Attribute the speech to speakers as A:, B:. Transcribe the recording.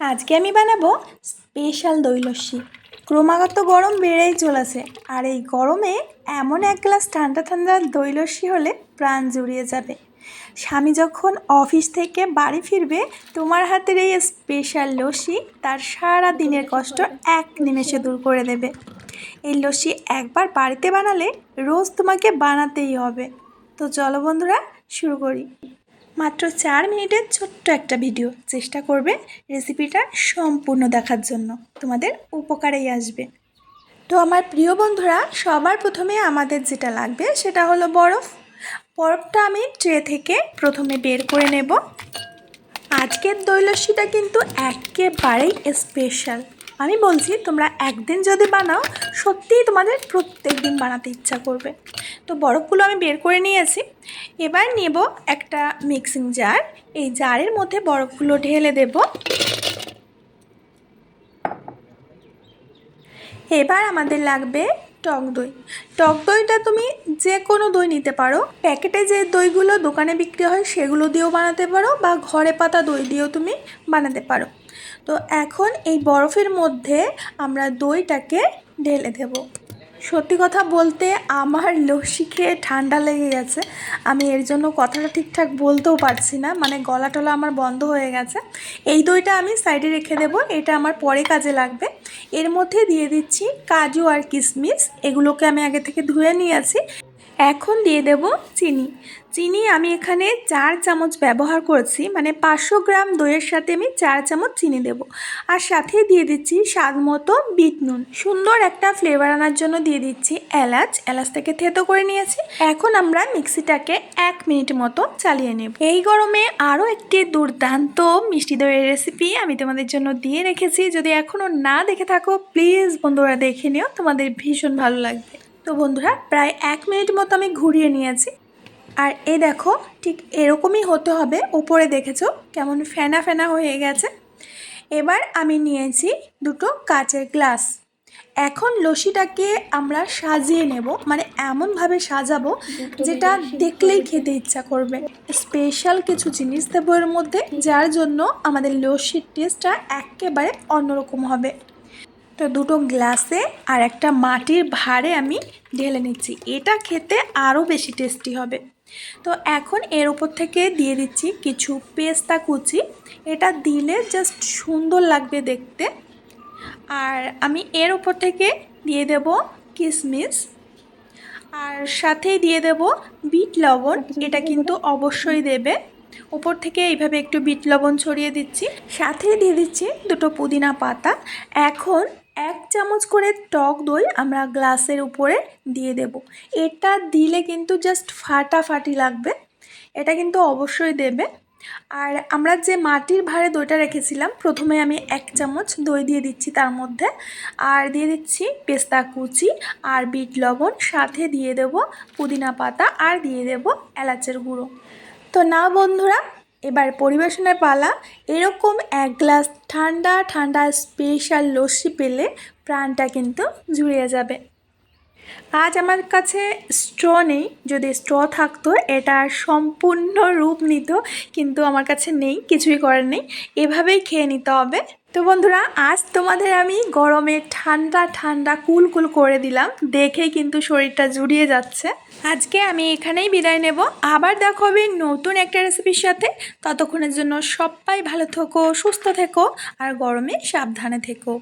A: আজকে আমি বানাবো স্পেশাল দই লস্যি ক্রমাগত গরম বেড়েই চলেছে, আর এই গরমে এমন এক গ্লাস ঠান্ডা ঠান্ডা দই লস্যি হলে প্রাণ জুড়িয়ে যাবে। স্বামী যখন অফিস থেকে বাড়ি ফিরবে, তোমার হাতের এই স্পেশাল লস্যি তার সারা দিনের কষ্ট এক নিমেষে দূর করে দেবে। এই লস্যি একবার বাড়িতে বানালে রোজ তোমাকে বানাতেই হবে। তো চলো বন্ধুরা, শুরু করি। মাত্র চার মিনিটের ছোট্ট একটা ভিডিও। চেষ্টা করবে রেসিপিটা সম্পূর্ণ দেখার জন্য। তোমাদের উপকারেই আসবে। তো আমার প্রিয় বন্ধুরা, সবার প্রথমে আমাদের যেটা লাগবে সেটা হলো বরফ। বরফটা আমি ট্রে থেকে প্রথমে বের করে নেব। আজকের দই লস্যিটা কিন্তু একেবারেই স্পেশাল আমি বলছি, তোমরা একদিন যদি বানাও, সত্যিই তোমাদের প্রত্যেক দিন বানাতে ইচ্ছা করবে। তো বরফগুলো আমি বের করে নিয়েছি। এবার নেব একটা মিক্সিং জার এই জারের মধ্যে বরফগুলো ঢেলে দেব। এবার আমাদের লাগবে টক দই। টক দইটা তুমি যে কোনো দই নিতে পারো। প্যাকেটে যে দইগুলো দোকানে বিক্রি হয়, সেগুলো দিয়েও বানাতে পারো বা ঘরে পাতা দই দিয়েও তুমি বানাতে পারো। তো এখন এই বরফের মধ্যে আমরা দইটাকে ঢেলে দেব। সত্যি কথা বলতে আমার লস্যি খেয়ে ঠান্ডা লেগে গেছে। আমি এর জন্য কথাটা ঠিকঠাক বলতেও পারছি না মানে গলা টলা আমার বন্ধ হয়ে গেছে। এই দইটা আমি সাইডে রেখে দেব, এটা আমার পরে কাজে লাগবে। এর মধ্যে দিয়ে দিচ্ছি কাজু আর কিশমিশ, এগুলোকে আমি আগে থেকে ধুয়ে নিয়েছি। এখন দিয়ে দেব চিনি। চিনি আমি এখানে চার চামচ ব্যবহার করেছি মানে পাঁচশো গ্রাম দইয়ের সাথে আমি চার চামচ চিনি দেব। আর সাথে দিয়ে দিচ্ছি স্বাদ মতো বিট নুন। সুন্দর একটা ফ্লেভার আনার জন্য দিয়ে দিচ্ছি এলাচ। এলাচ থেকে থেতো করে নিয়েছি। এখন আমরা মিক্সিটাকে এক মিনিট মতো চালিয়ে নেব। এই গরমে আরও একটি দুর্দান্ত মিষ্টি দইয়ের রেসিপি আমি তোমাদের জন্য দিয়ে রেখেছি। যদি এখনও না দেখে থাকো প্লিজ বন্ধুরা দেখে নিও। তোমাদের ভীষণ ভালো লাগবে। তো বন্ধুরা, প্রায় এক মিনিট মতো আমি ঘুরিয়ে নিয়েছি। আর এ দেখো, ঠিক এরকমই হতে হবে, ওপরে দেখেছ কেমন ফেনা ফেনা হয়ে গেছে। এবার আমি নিয়েছি দুটো কাচের গ্লাস। এখন লস্যিটাকে আমরা সাজিয়ে নেব মানে এমনভাবে সাজাবো যেটা দেখলেই খেতে ইচ্ছা করবে। স্পেশাল কিছু জিনিস দেবো এর মধ্যে, যার জন্য আমাদের লস্যির টেস্টটা একেবারে অন্যরকম হবে। তো দুটো গ্লাসে আর একটা মাটির ভাঁড়ে আমি ঢেলে নিচ্ছি। এটা খেতে আরও বেশি টেস্টি হবে। তো এখন এর উপর থেকে দিয়ে দিচ্ছি কিছু পেস্তা কুচি। এটা দিলে জাস্ট সুন্দর লাগবে দেখতে। আর আমি এর উপর থেকে দিয়ে দেব কিশমিশ আর সাথেই দিয়ে দেব বিট লবণ। এটা কিন্তু অবশ্যই দেবে। উপর থেকে এইভাবে একটু বিট লবণ ছড়িয়ে দিচ্ছি। সাথে দিয়ে দিচ্ছি দুটো পুদিনা পাতা। এখন এক চামচ করে টক দই আমরা গ্লাসের উপরে দিয়ে দেব। এটা দিলে কিন্তু জাস্ট ফাটাফাটি লাগবে। এটা কিন্তু অবশ্যই দেবে। আর আমরা যে মাটির ভাঁড়ে দইটা রেখেছিলাম, প্রথমে আমি এক চামচ দই দিয়ে দিচ্ছি তার মধ্যে। আর দিয়ে দিচ্ছি পেস্তা কুচি আর বিট লবণ। সাথে দিয়ে দেব পুদিনা পাতা আর দিয়ে দেব এলাচের গুঁড়ো। তো না বন্ধুরা, এবার পরিবেশনের পালা। এরকম এক গ্লাস ঠান্ডা ঠান্ডা স্পেশাল লস্যি পেলে প্রাণটা কিন্তু জুড়িয়ে যাবে। আজ আমার কাছে স্ট্র নেই, যদি স্ট্র থাকতো, এটা সম্পূর্ণ রূপ নিত, কিন্তু আমার কাছে নেই, কিছুই করার নেই, এভাবেই খেয়ে নিতে হবে। তো বন্ধুরা, আজ তোমাদের আমি গরমে ঠান্ডা ঠান্ডা, কুল কুল করে দিলাম, দেখেই কিন্তু শরীরটা জুড়িয়ে যাচ্ছে। আজকে আমি এখানেই বিদায় নেব। আবার দেখা হবে নতুন একটা রেসিপির সাথে। ততক্ষণের জন্য সবাই ভালো থেকো, সুস্থ থেকো, আর গরমে সাবধানে থেকো।